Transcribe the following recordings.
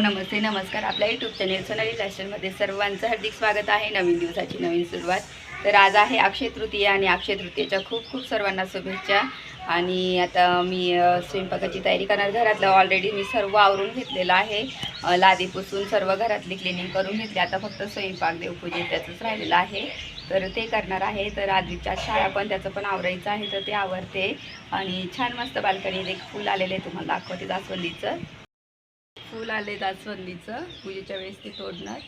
नमस्ते नमस्कार. आपल्या YouTube channel Sonali लायस्टरमध्ये सर्वांचं हार्दिक स्वागत आहे. नवीन दिवसाची नवीन सुरुवात. तर आज आहे अक्षय तृतीया आणि अक्षय तृतीयेच्या खूप खूप सर्वांना शुभेच्छा. आणि आता मी स्वयंपाकाची तयारी करणार. घरातलं ऑलरेडी मी सर्व आवरून घेतलेलं आहे. लादी पुसून सर्व घरातली क्लिनिंग करून घेतली. आता फक्त स्वयंपाक देवपूजे त्याचंच राहिलेलं आहे. तर ते करणार आहे. तर आधीच्या शाळा पण त्याचं पण आवरायचं आहे तर ते आवरते. आणि छान मस्त बाल्कनीत एक फूल आलेलं आहे तुम्हाला दाखवते जास्वंदीचं. फूल आले जास्वंदीचं पूजेच्या वेळेस ते तोडणार.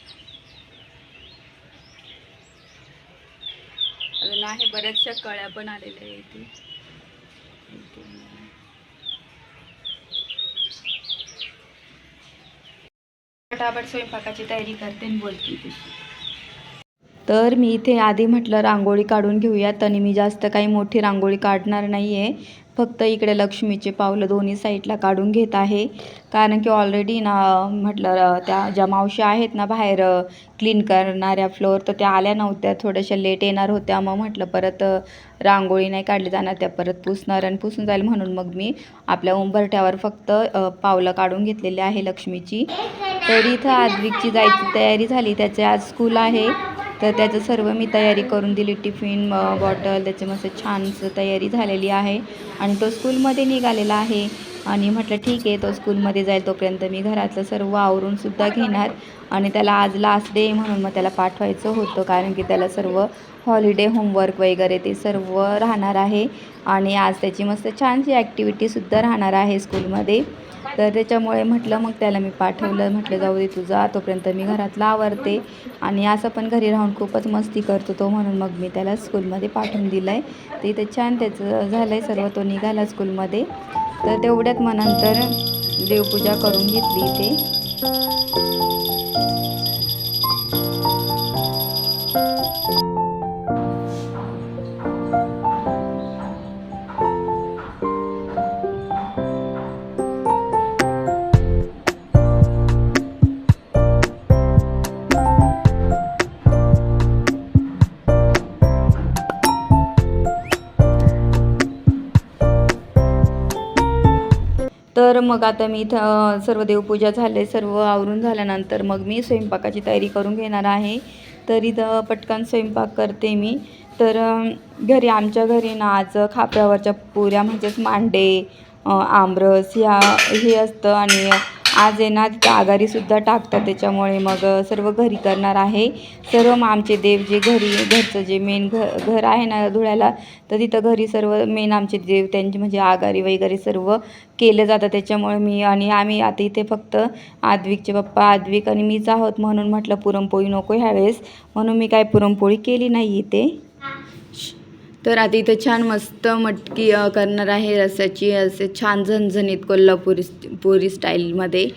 अजून आहे बऱ्याचशा कळ्या पण आलेल्या आहे इथे. फटाफट स्वयंपाकाची तयारी करते आणि बोलते तर मी इथे आधी म्हटलं रांगोळी काढून घेऊयात आणि मी जास्त काही मोठी रांगोळी काढणार नाही आहे फक्त इकडे लक्ष्मीचे पावलं दोन्ही साईडला काढून घेत आहे. कारण की ऑलरेडी ना म्हटलं त्या ज्या मावशी आहेत ना बाहेर क्लीन करणाऱ्या फ्लोअर तर त्या आल्या नव्हत्या. थोड्याशा लेट येणार होत्या. मग म्हटलं परत रांगोळी नाही काढली जाणार. त्या परत पुसणार आणि पुसून जाईल म्हणून मग मी आपल्या उंबरठ्यावर फक्त पावलं काढून घेतलेली आहे लक्ष्मीची. तर इथं आद्विकची जायची तयारी झाली. त्याचे आज स्कूल आहे. तर त्याचं सर्व मी तयारी करून दिली. टिफिन बॉटल त्याची मस्त छानसं तयारी झालेली आहे. आणि तो स्कूलमध्ये निघालेला आहे. आणि म्हटलं ठीक आहे तो स्कूलमध्ये जाईल तोपर्यंत मी घरातलं सर्व आवरून सुद्धा घेणार. आणि त्याला आज लास्ट डे म्हणून मग त्याला पाठवायचं होतं कारण की त्याला सर्व हॉलिडे होमवर्क वगैरे ते सर्व राहणार आहे. आणि आज त्याची मस्त छानशी ॲक्टिव्हिटीसुद्धा राहणार आहे स्कूलमध्ये. तर त्याच्यामुळे म्हटलं मग त्याला मी पाठवलं. म्हटलं जाऊ दे तुझा तोपर्यंत मी घरातला आवरते. आणि असं पण घरी राहून खूपच मस्ती करतो तो म्हणून मग मी त्याला स्कूलमध्ये पाठवून दिलं आहे तर इथे छान त्याचं झालं आहे सर्व तो निघाला स्कूलमध्ये. तर तेवढ्यात मग नंतर देवपूजा करून घेतली इथे. तर मग आता मी इथं सर्व देवपूजा झाले सर्व आवरून झाल्यानंतर मग मी स्वयंपाकाची तयारी करून घेणार आहे. तर इथं पटकन स्वयंपाक करते मी. तर घरी आमच्या घरी ना आज खापरावरच्या पुऱ्या म्हणजेच मांडे आमरस ह्या हे असतं आणि आज आहे ना तिथं आघारीसुद्धा टाकतात. त्याच्यामुळे मग सर्व घरी करणार आहे. सर्व मग आमचे देव जे घरी घरचं जे मेन घ घर आहे ना धुळ्याला तर तिथं घरी सर्व मेन आमचे देव त्यांची म्हणजे आघारी वगैरे सर्व केलं जातं. त्याच्यामुळे मी आणि आम्ही आता इथे फक्त आद्विकचे पप्पा आद्विक आणि मीच आहोत म्हणून म्हटलं पुरणपोळी नको ह्यावेळेस. म्हणून मी काय पुरणपोळी केली नाही इथे. तर आता इथे छान मस्त मटकी करणार आहे रस्याची. असे छान झणझणीत कोल्हापुरी पुरी स्टाईलमध्ये.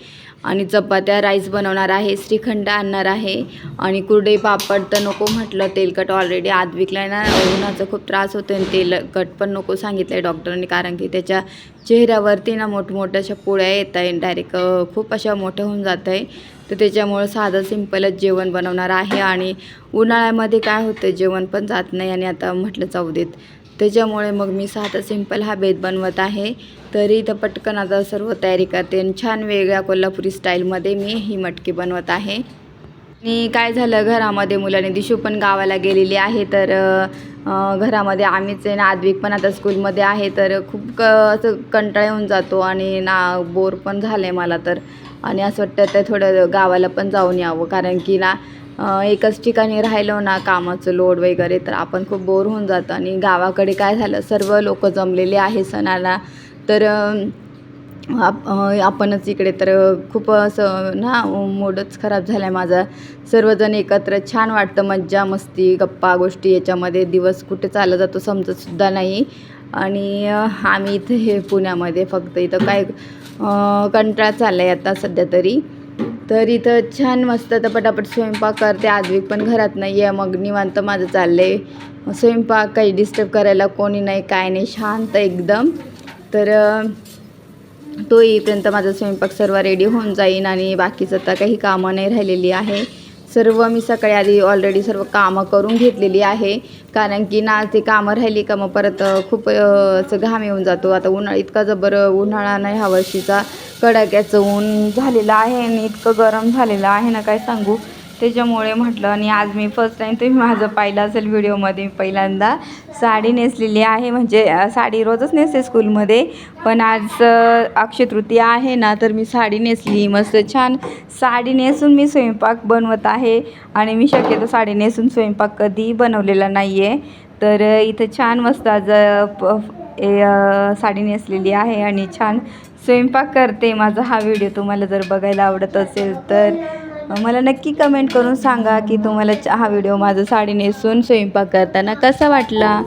आणि चपात्या राईस बनवणार आहे श्रीखंड आणणार आहे. आणि कुरडे पापड तर नको म्हटलं तेलकट ऑलरेडी आत विकलाय ना. उन्हाचा खूप त्रास होतो आणि तेलकट पण नको सांगितलं आहे डॉक्टरांनी कारण की त्याच्या चेहऱ्यावरती ना मोठमोठ्या अशा पोळ्या येत आहे डायरेक्ट खूप अशा मोठ्या होऊन जात आहे तर त्याच्यामुळं साधं सिंपलच जेवण बनवणार आहे. आणि उन्हाळ्यामध्ये काय होतं जेवण पण जात नाही आणि आता म्हटलं जाऊ देत. त्याच्यामुळे मग मी साधं सिंपल हा बेत बनवत आहे. तरी इथं पटकन आता सर्व तयारी करते आणि छान वेगळ्या कोल्हापुरी स्टाईलमध्ये मी ही मटकी बनवत आहे. आणि काय झालं घरामध्ये मुलाने दिशू पण गावाला गेलेली आहे. तर घरामध्ये आम्हीच आहे ना आद्विक पण आता स्कूलमध्ये आहे. तर खूप क असं कंटाळा येऊन जातो आणि ना बोर पण झालं आहे मला तर. आणि असं वाटतं तर थोडं गावाला पण जाऊन यावं. कारण की ना एकाच एकच ठिकाणी राहिलो ना कामाचं लोड वगैरे तर आपण खूप बोर होऊन जातो. आणि गावाकडे काय झालं सर्व लोक जमलेले आहे सणाला. तर आप आपणच इकडे तर खूप असं ना मूडच खराब झाला आहे माझा. सर्वजण एकत्र छान वाटतं मज्जा मस्ती गप्पा गोष्टी याच्यामध्ये दिवस कुठे चालला जातो समजतसुद्धा नाही. आणि आम्ही इथे हे पुण्यामध्ये फक्त इथं काय कंटाळा चालला आहे आता सध्या तरी. तर इथं छान मस्त तर पटापट स्वयंपाक करते. आजवीक पण घरात नाही आहे मग निवांत माझं चाललं आहे स्वयंपाक काही डिस्टर्ब करायला कोणी नाही काय नाही शांत एकदम. तर तो येईपर्यंत माझा स्वयंपाक सर्व रेडी होऊन जाईन आणि बाकीचं आता काही कामं नाही राहिलेली आहे. सर्व मी सकाळी आधी ऑलरेडी सर्व कामं करून घेतलेली आहे. कारण की ना ते कामं राहिली का मग परत खूप असं घाम येऊन जातो. आता उन्हाळा इतका जबर उन्हाळा नाही ह्या वर्षीचा कडाक्याचं ऊन झालेलं आहे आणि इतकं गरम झालेलं आहे ना काय सांगू. त्याच्यामुळे म्हटलं आणि आज मी फर्स्ट टाईम तुम्ही माझं पाहिलं असेल व्हिडिओमध्ये मी पहिल्यांदा. साडी नेसलेली आहे म्हणजे साडी रोजच नेसते स्कूलमध्ये पण आज अक्षय तृतीया आहे ना तर मी साडी नेसली. मस्त छान साडी नेसून मी स्वयंपाक बनवत आहे. आणि मी शक्यतो साडी नेसून स्वयंपाक कधीही बनवलेला नाही आहे तर इथं छान मस्त आज प- ए, साडी नेसलेली आहे. आणि छान स्वयंपाक करते माझा हा व्हिडिओ. तुम्हाला जर बघायला आवडत असेल तर. मला नक्की कमेंट करून सांगा की तुम्हाला हा व्हिडिओ माझा साडी नेसून स्वयंपाक करताना कसा वाटला?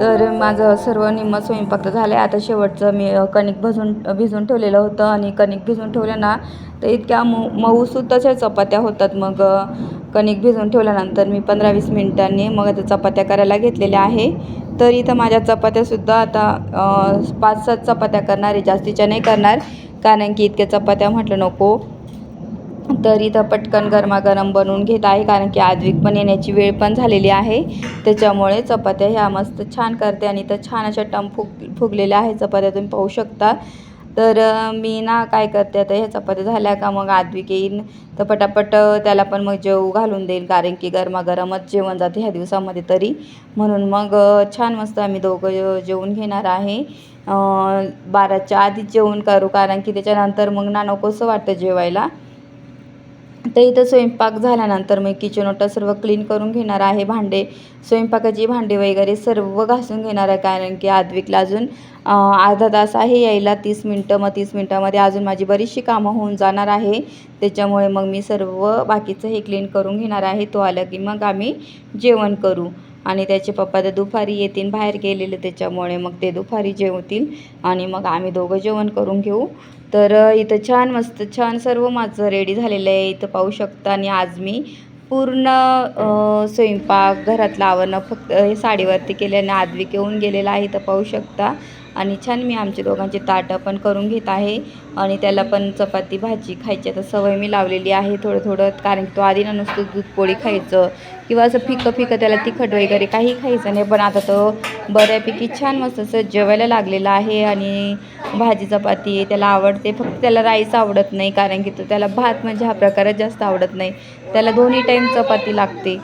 तर माझं सर्व निम्म स्वयंपाक तर झालं आहे आता शेवटचं मी कणिक भजून भिजून ठेवलेलं होतं आणि कणिक भिजून ठेवलं ना तर इतक्या मऊ मऊसुद्धाच्या चपात्या होतात. मग कणिक भिजून ठेवल्यानंतर मी पंधरा वीस मिनिटांनी मग आता चपात्या करायला घेतलेल्या आहे. तर इथं माझ्या चपात्यासुद्धा आता पाच सात चपात्या करणार आहे. जास्तीच्या नाही करणार कारण की इतक्या चपात्या म्हटलं नको. तर इथं पटकन गरमागरम बनवून घेत आहे कारण की आद्विक पण येण्याची वेळ पण झालेली आहे. त्याच्यामुळे चपात्या ह्या मस्त छान करते आणि इथं छान अशा टम फुग फुगलेल्या आहे चपात्या तुम्ही पाहू शकता. तर मी ना काय करते आता ह्या चपात्या झाल्या का मग आद्विक येईन. तर पटापट त्याला पण मग जेव घालून देईल कारण की गरमागरमच जेवण जाते ह्या दिवसामध्ये तरी. म्हणून मग छान मस्त आम्ही दोघं जेवून घेणार आहे. बाराच्या आधीच जेवण करू कारण की त्याच्यानंतर मग ना नकोसं वाटतं जेवायला. तर इथं स्वयंपाक झाल्यानंतर मी किचन ओटा सर्व क्लीन करून घेणार आहे. भांडे स्वयंपाकाची भांडे वगैरे सर्व घासून घेणार आहे. कारण की आद्विकला अजून अर्धा तास आहे यायला. तीस मिनटं मग तीस मिनटामध्ये अजून माझी बरीचशी कामं होऊन जाणार आहे. त्याच्यामुळे मग मी सर्व बाकीचं हे क्लीन करून घेणार आहे. तो आला की मग आम्ही जेवण करू. आणि त्याचे पप्पा तर दुपारी येतील बाहेर गेलेले. त्याच्यामुळे मग ते दुपारी जेवतील. आणि मग आम्ही दोघं जेवण करून घेऊ. तर इथं छान मस्त छान सर्व माझं रेडी झालेलं आहे. इथं पाहू शकता आणि आज मी पूर्ण स्वयंपाक घरातलं आवरणं फक्त हे साडीवरती केल्याने आदविक येऊन गेलेला आहे. इथं पाहू शकता. आणि छान मी आमच्या दोघांचे ताटं पण करून घेत आहे. आणि त्याला पण चपाती भाजी खायची. आता सवय मी लावलेली आहे थोडं थोडं. कारण की तो आधी ना नुसतं दूध पोळी खायचं. किंवा असं फिकं फिकं त्याला तिखट वगैरे काही खायचं नाही. पण आता तो बऱ्यापैकी छान मस्त असं जेवायला लागलेला आहे. आणि भाजी चपाती त्याला आवडते. फक्त त्याला राईस आवडत नाही. कारण की तो त्याला भात म्हणजे हा प्रकारच जास्त आवडत नाही. त्याला दोन्ही टाईम चपाती लागते.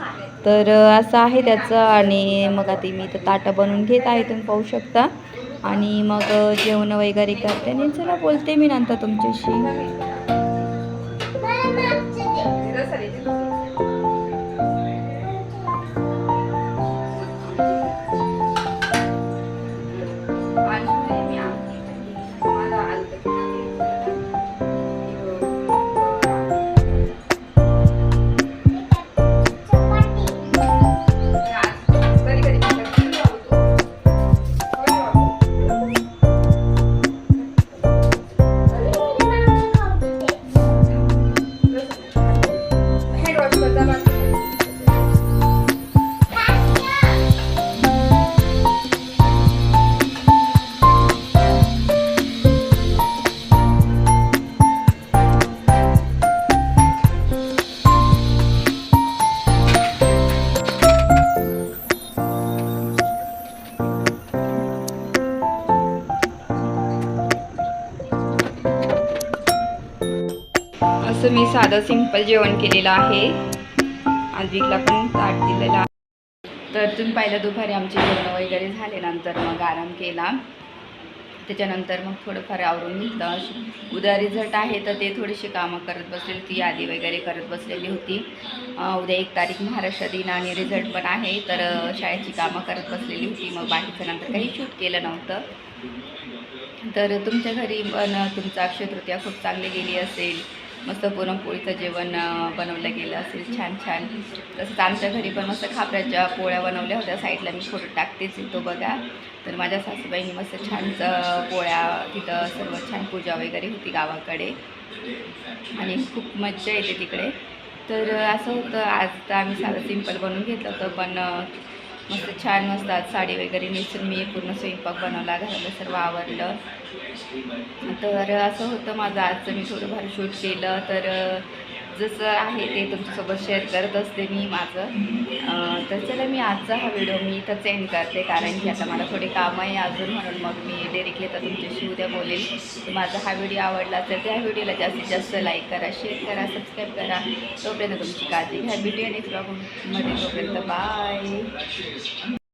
तर असं आहे त्याचं. आणि मग आता मी इथं ताटं बनवून घेत आहे. तुम्ही पाहू शकता. आणि मग जेवण वगैरे करते. आणि चला बोलते मी नंतर तुमच्याशी. मी साधं सिंपल जेवण केलेलं आहे. आजविकला पण ताट दिलेलं आहे. तर तुम्ही पाहिलं दुपारी आमचे जेवण वगैरे झाले नंतर मग आराम केला. त्याच्यानंतर मग थोडंफार आवरून घेतलं. उद्या रिझल्ट आहे तर ते थोडीशी कामं करत बसलेली ती यादी वगैरे करत बसलेली होती. उद्या एक तारीख महाराष्ट्र दिन आणि रिझल्ट पण आहे. तर शाळेची कामं करत बसलेली होती. मग बाकीचं नंतर काही शूट केलं नव्हतं. तर तुमच्या घरी पण तुमचं अक्षय तृतीया खूप चांगली गेली असेल. मस्त पुरणपोळीचं जेवण बनवलं गेलं असेल छान छान. तसंच आमच्या घरी पण मस्त खापऱ्याच्या पोळ्या बनवल्या होत्या. साईडला मी फोटो टाकतेच तो बघा. तर माझ्या सासूबाईंनी मस्त छान पोळ्या तिथं सर्व छान पूजा वगैरे होती गावाकडे. आणि खूप मज्जा येते तिकडे. तर असं होतं. आज तर आम्ही साधं सिंपल बनवून घेतलं होतं पण मस्त छान मस्त आज साडी वगैरे नेसून मी पूर्ण स्वयंपाक बनवला घरातलं सर्व आवडलं तर असं होतं माझं आजचं मी थोडंफार शूट केलं. तर जसं आहे ते तुमच्यासोबत शेअर करत असते मी माझं. तर चला मी आजचा हा व्हिडिओ मी इथं सेंड करते कारण की आता मला थोडे काम आहे अजून म्हणून मग मी डिरेक्टली तर तुमच्याशी उद्या बोलेल. तर माझा हा व्हिडिओ आवडला तर त्या व्हिडिओला जास्तीत जास्त लाईक करा शेअर करा सबस्क्राईब करा. तोपर्यंत तुमची काळजी घ्या. व्हिडिओ नेक्स्ट ब्लॉगमध्ये तोपर्यंत बाय